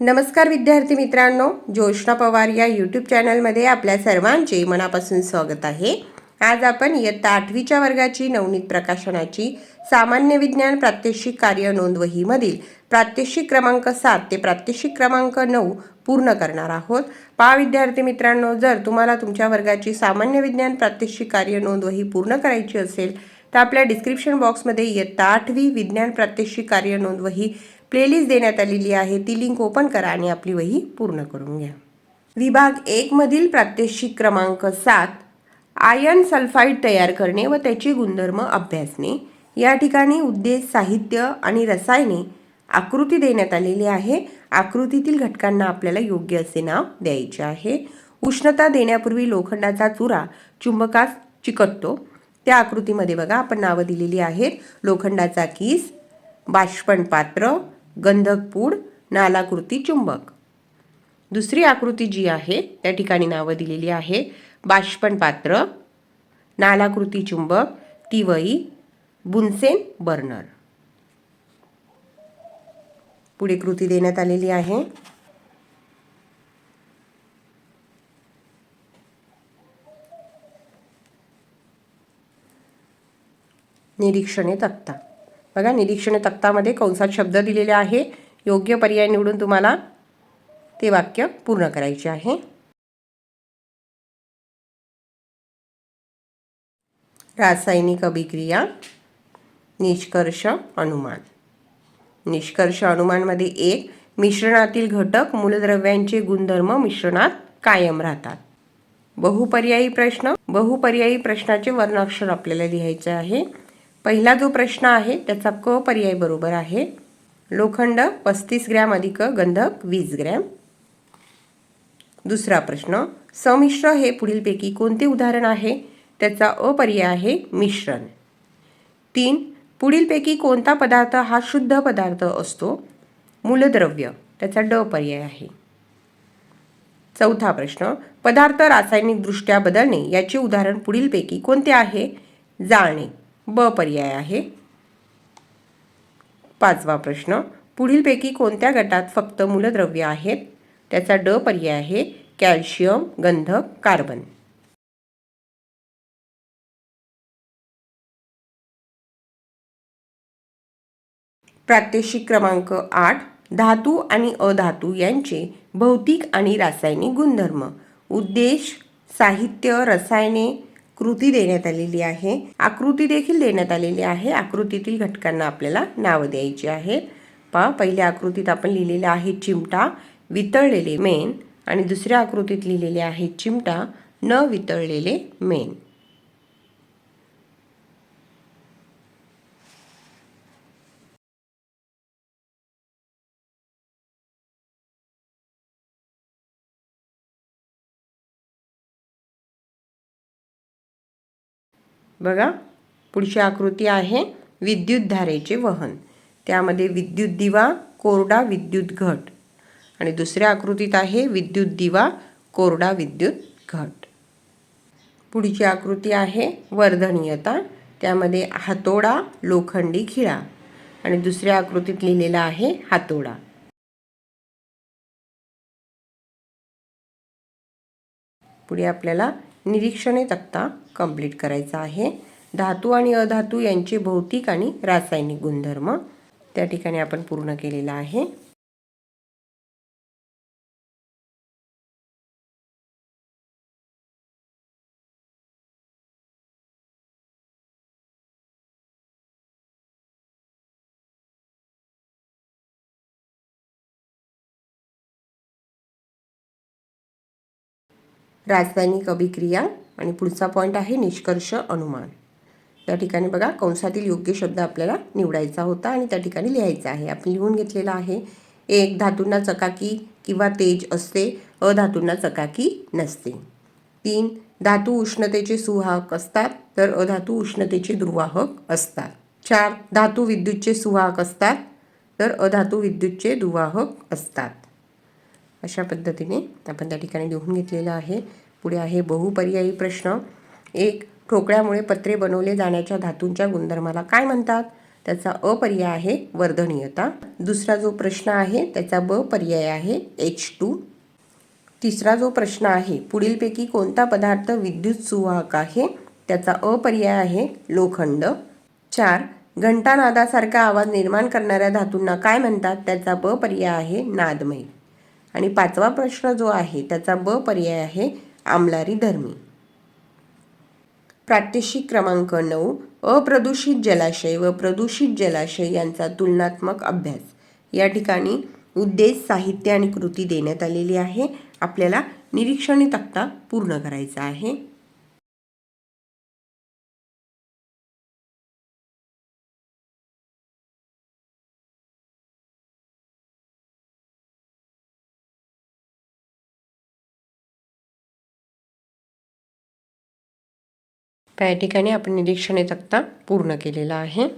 नमस्कार विद्यार्थी मित्रांनो जोशना पवार या यूट्यूब चॅनलमध्ये आपल्या सर्वांचे मनापासून स्वागत आहे. आज आपण इयत्ता आठवीच्या वर्गाची नवनीत प्रकाशनाची सामान्य विज्ञान प्रात्यक्षिक कार्य नोंदवहीमधील प्रात्यक्षिक क्रमांक सात ते प्रात्यक्षिक क्रमांक नऊ पूर्ण करणार आहोत. पहा विद्यार्थी मित्रांनो जर तुम्हाला तुमच्या वर्गाची सामान्य विज्ञान प्रात्यक्षिक कार्य नोंदवही पूर्ण करायची असेल तर आपल्या डिस्क्रिप्शन बॉक्समध्ये इयत्ता आठवी विज्ञान प्रात्यक्षिक कार्य नोंदवही प्लेलिस्ट देण्यात आलेली आहे. ती लिंक ओपन करा आणि आपली वही पूर्ण करून घ्या. विभाग एकमधील प्रात्यक्षिक क्रमांक सात आयन सल्फाईड तयार करणे व त्याचे गुणधर्म अभ्यासणे. या ठिकाणी उद्देश साहित्य आणि रसायने आकृती देण्यात आलेली आहे. आकृतीतील घटकांना आपल्याला योग्य असे नाव द्यायचे आहे. उष्णता देण्यापूर्वी लोखंडाचा चुरा चुंबकास चिकटतो. त्या आकृतीमध्ये बघा आपण नावं दिलेली आहेत. लोखंडाचा किस बाष्पण पात्र गंधक पूड नालाकृती चुंबक. दुसरी आकृती जी आहे त्या ठिकाणी नावं दिलेली आहे. बाष्पण पात्र नालाकृती चुंबक तिवई बुनसेन बर्नर. पुढे कृती देण्यात आलेली आहे. निरीक्षणे तक्ता. बघा निरीक्षण तक्तामध्ये कंसात शब्द दिलेले आहे. योग्य पर्याय निवडून तुम्हाला ते वाक्य पूर्ण करायचे आहे. रासायनिक अभिक्रिया निष्कर्ष अनुमान. निष्कर्ष अनुमानमध्ये एक मिश्रणातील घटक मूलद्रव्यांचे गुणधर्म मिश्रणात कायम राहतात. बहुपर्यायी प्रश्न बहुपर्यायी प्रश्नाचे वर्णाक्षर आपल्याला लिहायचे आहे. पहिला जो प्रश्न आहे त्याचा क पर्याय बरोबर आहे. लोखंड पस्तीस ग्रॅम अधिक गंधक वीस ग्रॅम. दुसरा प्रश्न संमिश्र हे पुढीलपैकी कोणते उदाहरण आहे? त्याचा अपर्याय आहे मिश्रण. तीन पुढीलपैकी कोणता पदार्थ हा शुद्ध पदार्थ असतो? मूलद्रव्य त्याचा ड पर्याय आहे. चौथा प्रश्न पदार्थ रासायनिकदृष्ट्या बदलणे याचे उदाहरण पुढीलपैकी कोणते आहे? जाळणे. ब पर्याय आहे. पाचवा प्रश्न. पुढीलपैकी कोणत्या गटात फक्त मूलद्रव्य आहेत? त्याचा ड पर्याय आहे कॅल्शियम गंधक कार्बन. प्रात्यक्षिक क्रमांक आठ. धातू आणि अधातू यांचे भौतिक आणि रासायनिक गुणधर्म. उद्देश साहित्य रसायने कृती देण्यात आलेली आहे. आकृती देखील देण्यात आलेली आहे. आकृतीतील घटकांना आपल्याला नावं द्यायची आहेत. पहा पहिल्या आकृतीत आपण लिहिलेलं आहे चिमटा वितळलेले मेन आणि दुसऱ्या आकृतीत लिहिलेले आहे चिमटा न वितळलेले मेन बघा पुढची आकृती आहे विद्युत धारेचे वहन. त्यामध्ये विद्युत दिवा कोरडा विद्युत घट. आणि दुसऱ्या आकृतीत आहे विद्युत दिवा कोरडा विद्युत घट. पुढची आकृती आहे वर्धनीयता. त्यामध्ये हातोडा लोखंडी खिळा. आणि दुसऱ्या आकृतीत लिहिलेला आहे हातोडा. पुढे आपल्याला निरीक्षणे तक्ता कंप्लीट करायचा आहे. धातू आणि अधातू यांचे भौतिक आणि रासायनिक गुणधर्म त्या ठिकाणी आपण पूर्ण केलेला आहे. रासायनिक अभिक्रिया आणि पुढचा पॉईंट आहे निष्कर्ष अनुमान. या ठिकाणी बघा कंसातील योग्य शब्द आपल्याला निवडायचा होता आणि त्या ठिकाणी लिहायचा आहे. आपण लिहून घेतलेला आहे एक धातूंना चकाकी किंवा तेज असते अधातूंना चकाकी नसते. तीन धातू उष्णतेचे सुवाहक असतात तर अधातू उष्णतेचे दुर्वाहक असतात. चार धातू विद्युतचे सुवाहक असतात तर अधातू विद्युतचे दुर्वाहक असतात. अशा पद्धतीने आपण त्या ठिकाणी लिहून घेतलेलं आहे. पुढे आहे बहुपर्यायी प्रश्न. एक ठोकळ्यामुळे पत्रे बनवले जाण्याच्या धातूंच्या गुणधर्माला काय म्हणतात? त्याचा अ पर्याय आहे वर्धनीयता. दुसरा जो प्रश्न आहे त्याचा ब पर्याय आहे एच टू तिसरा जो प्रश्न आहे पुढीलपैकी कोणता पदार्थ विद्युत सुवाहक आहे? त्याचा अ पर्याय आहे लोखंड. चार घंटानादासारखा आवाज निर्माण करणाऱ्या धातूंना काय म्हणतात? त्याचा ब पर्याय आहे नादमय. आणि पाचवा प्रश्न जो आहे त्याचा ब पर्याय आहे आमलारी धर्मी. प्रात्यक्षिक क्रमांक नऊ अप्रदूषित जलाशय व प्रदूषित जलाशय यांचा तुलनात्मक अभ्यास. या ठिकाणी उद्देश साहित्य आणि कृती देण्यात आलेली आहे. आपल्याला निरीक्षणे तक्ता पूर्ण करायचा आहे. या ठिकाणी आपण निरीक्षणे तक्ता पूर्ण केलेला आहे.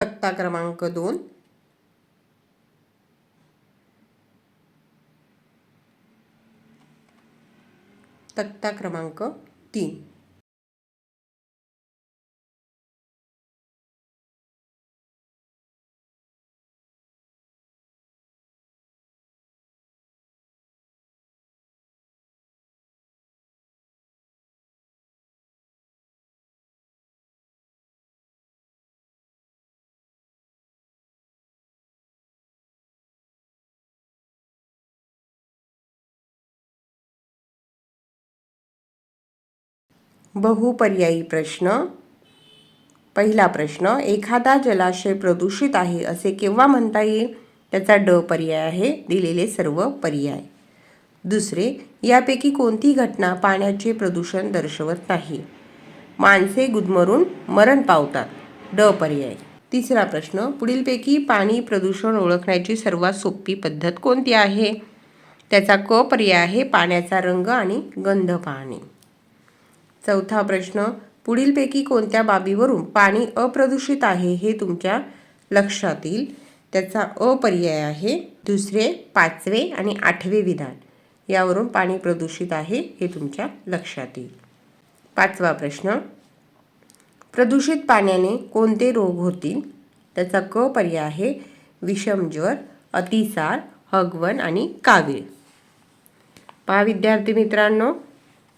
तक्ता क्रमांक दोन. तक्ता क्रमांक तीन. बहुपर्यायी प्रश्न. पहिला प्रश्न एखादा जलाशय प्रदूषित आहे असे केव्हा म्हणता येईल? त्याचा ड पर्याय आहे दिलेले सर्व पर्याय. दुसरे यापैकी कोणती घटना पाण्याचे प्रदूषण दर्शवत नाही? माणसे गुदमरून मरण पावतात. ड पर्याय. तिसरा प्रश्न पुढीलपैकी पाणी प्रदूषण ओळखण्याची सर्वात सोपी पद्धत कोणती आहे? त्याचा क पर्याय आहे पाण्याचा रंग आणि गंध पाहणे. चौथा प्रश्न पुढीलपैकी कोणत्या बाबीवरून पाणी अप्रदूषित आहे हे तुमच्या लक्षात येईल त्याचा अ पर्याय आहे. दुसरे पाचवे आणि आठवे विधान. यावरून पाणी प्रदूषित आहे हे तुमच्या लक्षात येईल पाचवा प्रश्न प्रदूषित पाण्याने कोणते रोग होतील? त्याचा क पर्याय आहे विषमज्वर अतिसार हगवण आणि कावीळ. पहा विद्यार्थी मित्रांनो